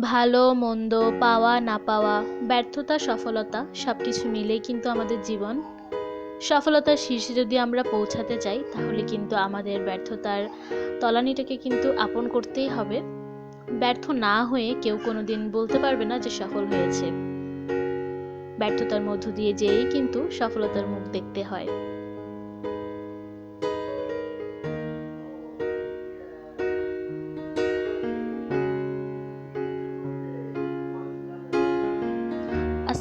ভালো, মন্দ, পাওয়া, না পাওয়া, ব্যর্থতা, সফলতা সব কিছু মিলেই কিন্তু আমাদের জীবন। সফলতার শীর্ষে যদি আমরা পৌঁছাতে চাই, তাহলে কিন্তু আমাদের ব্যর্থতার তলানিটাকে কিন্তু আপন করতেই হবে। ব্যর্থ না হয়ে কেউ কোনোদিন বলতে পারবে না যে সফল হয়েছে। ব্যর্থতার মধ্য দিয়ে যেয়েই কিন্তু সফলতার মুখ দেখতে হয়।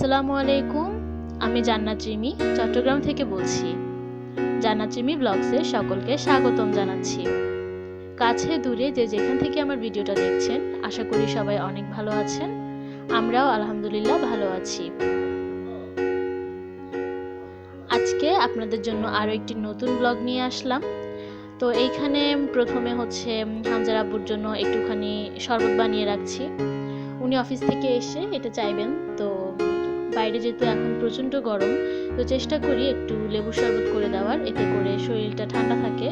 আসসালামু আলাইকুম, আমি জান্নাত রিমি চট্টগ্রাম থেকে বলছি। জান্নাত রিমি ব্লগসে সকলকে স্বাগতম জানাচ্ছি। কাছে দূরে যে যেখান থেকে আমার ভিডিওটা দেখছেন, আশা করি সবাই অনেক ভালো আছেন। আমরাও আলহামদুলিল্লাহ ভালো আছি। আজকে আপনাদের জন্য আরও একটি নতুন ব্লগ নিয়ে আসলাম। তো এইখানে প্রথমে হচ্ছে হামজার আব্বুর জন্য একটুখানি শরবত বানিয়ে রাখছি। উনি অফিস থেকে এসে এটা চাইবেন, তো বাইরে যেহেতু এখন প্রচণ্ড গরম, তো চেষ্টা করি একটু লেবু শরবত করে দেওয়ার, এতে করে শরীরটা ঠান্ডা থাকে।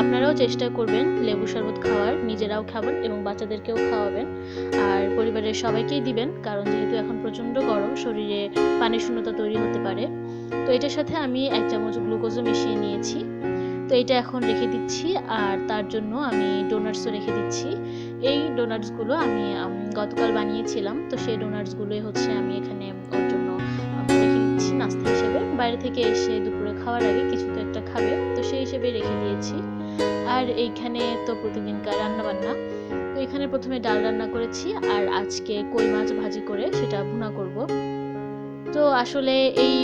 আপনারাও চেষ্টা করবেন লেবু শরবত খাওয়ার, নিজেরাও খাবেন এবং বাচ্চাদেরকেও খাওয়াবেন। আর পরিবারের সবাইকেই দিবেন, কারণ যেহেতু এখন প্রচণ্ড গরম, শরীরে পানি শূন্যতা তৈরি হতে পারে। তো এটার সাথে আমি এক চামচ গ্লুকোজও মিশিয়ে নিয়েছি। তো এটা এখন রেখে দিচ্ছি, আর তার জন্য আমি ডোনাটসও রেখে দিচ্ছি। এই ডোনাটসগুলো আমি গতকাল বানিয়েছিলাম, তো সেই ডোনাটসগুলোই হচ্ছে আমি এখানে ওর জন্য রেখে দিচ্ছি নাস্তা হিসেবে। বাইরে থেকে এসে দুপুরে খাওয়ার আগে কিছু তো একটা খাবে, তো সেই হিসেবে রেখে দিয়েছি। আর এইখানে তো প্রতিদিনকার রান্না বান্না তো এখানে প্রথমে ডাল রান্না করেছি, আর আজকে কই মাছ ভাজি করে সেটা ভুনা করব। তো আসলে এই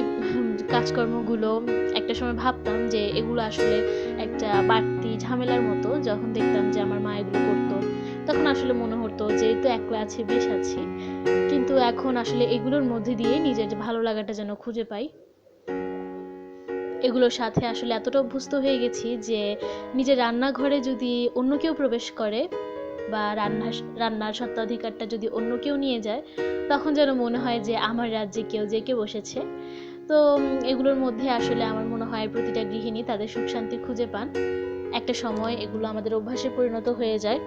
কাজকর্মগুলো একটা সময় ভাবতাম যে এগুলো আসলে একটা বাড়তি ঝামেলার মতো, যখন দেখতাম যে আমার মা এগুলো করতো তখন আসলে মনে হতো যে তো একলা আছে বেশ আছি। কিন্তু এখন আসলে এগুলোর মধ্যে দিয়ে নিজের ভালো লাগাটা যেন খুঁজে পাই, এগুলোর সাথে আসলে এতটা অভ্যস্ত হয়ে গেছি যে নিজের রান্নাঘরে যদি অন্য কেউ প্রবেশ করে বা রান্না রান্নার সত্ত্বাধিকারটা যদি অন্য কেউ নিয়ে যায়, তখন যেন মনে হয় যে আমার রাজ্যে কেউ, যে কেউ বসেছে। তো এগুলোর মধ্যে আসলে আমার মনে হয় প্রতিটা গৃহিণী তাদের সুখ শান্তি খুঁজে পান। একটা সময় এগুলো আমাদের অভ্যাসে পরিণত হয়ে যায়।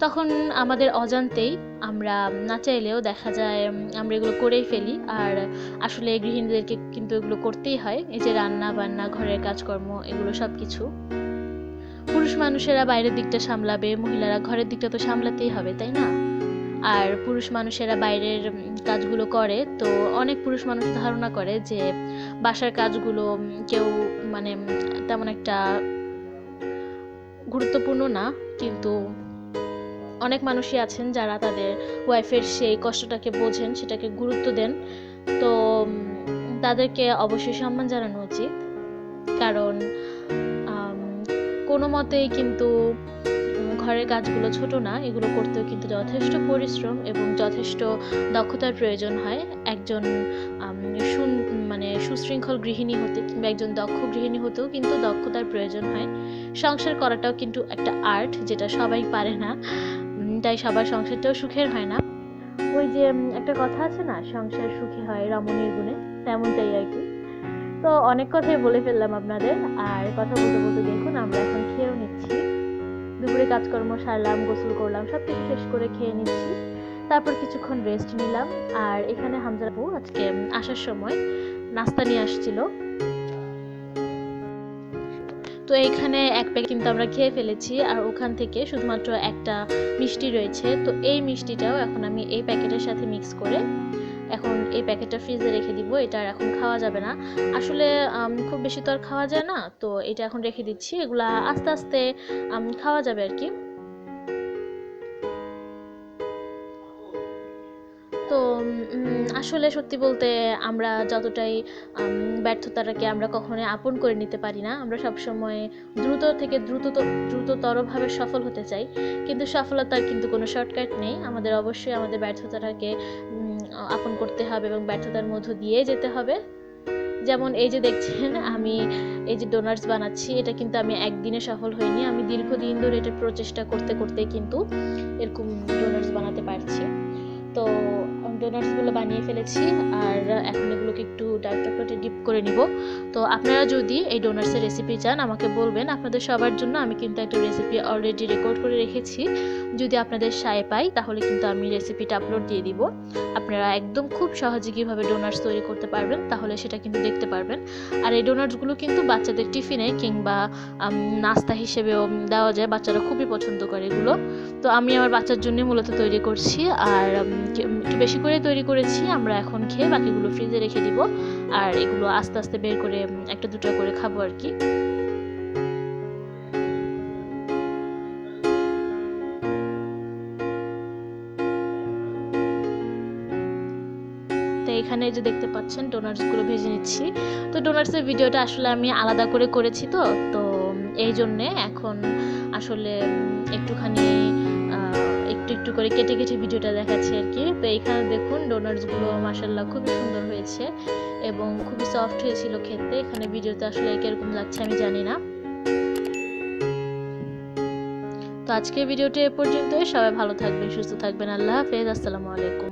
তখন আমাদের অজান্তেই আমরা না চাইলেও দেখা যায় আমরা এগুলো করেই ফেলি। আর আসলে গৃহিণীদেরকে কিন্তু এগুলো করতেই হয়। এই যে রান্না বান্না, ঘরের কাজকর্ম, এগুলো সব কিছু পুরুষ মানুষেরা বাইরের দিকটা সামলাবে, মহিলারা ঘরের দিকটা তো সামলাতেই হবে, তাই না? আর পুরুষ মানুষেরা বাইরের কাজগুলো করে। তো অনেক পুরুষ মানুষ ধারণা করে যে বাসার কাজগুলো কেউ মানে তেমন একটা গুরুত্বপূর্ণ না, কিন্তু অনেক মানুষই আছেন যারা তাদের ওয়াইফের সেই কষ্টটাকে বোঝেন, সেটাকে গুরুত্ব দেন। তো তাদেরকে অবশ্যই সম্মান জানানো উচিত। কারণ কোনো মতেই কিন্তু ঘরের কাজগুলো ছোট না, এগুলো করতেও কিন্তু যথেষ্ট পরিশ্রম এবং যথেষ্ট দক্ষতার প্রয়োজন হয়। একজন সুন মানে সুশৃঙ্খল গৃহিণী হতে কিংবা একজন দক্ষ গৃহিণী হতেও কিন্তু দক্ষতার প্রয়োজন হয়। সংসার করাটাও কিন্তু একটা আর্ট যেটা সবাই পারে না তাই সবার সংসারটাও সুখের হয় না। ওই যে একটা কথা আছে না, সংসার সুখী হয় রমণীর গুণে, তেমনটাই আর কি। তো অনেক কথাই বলে ফেললাম আপনাদের, আর কথা বলতে বলতে দেখুন আমরা এখন খেয়েও নিচ্ছি। দুপুরে কাজকর্ম সারলাম, গোসল করলাম সব কিছু শেষ করে খেয়ে নিচ্ছি। তারপর কিছুক্ষণ রেস্ট নিলাম। আর এখানে হামজার বউ আজকে আসার সময় নাস্তা নিয়ে আসছিল। তো এখানে এক প্যাকেট কিন্তু আমরা খেয়ে ফেলেছি। আর ওখান থেকে শুধুমাত্র একটা মিষ্টি রয়েছে। তো এই মিষ্টিটাও এখন আমি এই প্যাকেটের সাথে মিক্স করে এখন এই প্যাকেটটা ফ্রিজে রেখে দিব, এটা আর এখন খাওয়া যাবে না। আসলে খুব বেশি তো আর খাওয়া যায় না, তো এটা এখন রেখে দিচ্ছি, এগুলা আস্তে আস্তে খাওয়া যাবে আর কি। আসলে সত্যি বলতে আমরা যতটাই ব্যর্থতাটাকে আমরা কখনোই আপন করে নিতে পারি না। আমরা সবসময় দ্রুত থেকে দ্রুত দ্রুততরভাবে সফল হতে চাই। কিন্তু সফলতার কিন্তু কোনো শর্টকাট নেই। আমাদের অবশ্যই আমাদের ব্যর্থতাটাকে আপন করতে হবে এবং ব্যর্থতার মধ্য দিয়ে যেতে হবে। যেমন এই যে দেখছেন, আমি এই যে ডোনাটস বানাচ্ছি, এটা কিন্তু আমি একদিনে সফল হইনি। আমি দীর্ঘদিন ধরে এটা প্রচেষ্টা করতে করতে কিন্তু এরকম ডোনাটস বানাতে পারছি। তো ডোনাটসগুলো বানিয়ে ফেলেছি, আর এখন এগুলোকে একটু ডার্ক চকলেটে ডিপ করে নিব। তো আপনারা যদি এই ডোনাটসের রেসিপি চান, আমাকে বলবেন। আপনাদের সবার জন্য আমি কিন্তু একটা রেসিপি অলরেডি রেকর্ড করে রেখেছি। যদি আপনাদের সায় পাই, তাহলে কিন্তু আমি রেসিপিটা আপলোড দিয়ে দিব। আপনারা একদম খুব সহজে কীভাবে ডোনাটস তৈরি করতে পারবেন, তাহলে সেটা কিন্তু দেখতে পারবেন। আর এই ডোনাটসগুলো কিন্তু বাচ্চাদের টিফিনে কিংবা নাস্তা হিসেবেও দেওয়া যায়। বাচ্চারা খুবই পছন্দ করে এগুলো। তো আমি আমার বাচ্চার জন্য মূলত তৈরি করছি। আর একটু বেশি করে তৈরি করেছি, আমরা এখন খেয়ে বাকিগুলো ফ্রিজে রেখে দিব। আর এগুলো আস্তে আস্তে বের করে একটা দুটো করে খাব আর কি। এখানে যে দেখতে পাচ্ছেন ডোনাটসগুলো ভেজে নিচ্ছি। তো ডোনাটসের ভিডিওটা আসলে আমি আলাদা করে করেছি তো তো এই জন্যে এখন আসলে একটুখানি একটু একটু করে কেটে কেটে ভিডিওটা দেখাচ্ছি আর কি। তো এখানে দেখুন ডোনাটসগুলো মাসাল্লাহ খুবই সুন্দর হয়েছে এবং খুবই সফট হয়েছিল খেতে। এখানে ভিডিওতে আসলে কীরকম লাগছে আমি জানি না। তো আজকের ভিডিওটি এ পর্যন্তই। সবাই ভালো থাকবেন, সুস্থ থাকবেন। আল্লাহ হাফেজ। আসসালামু আলাইকুম।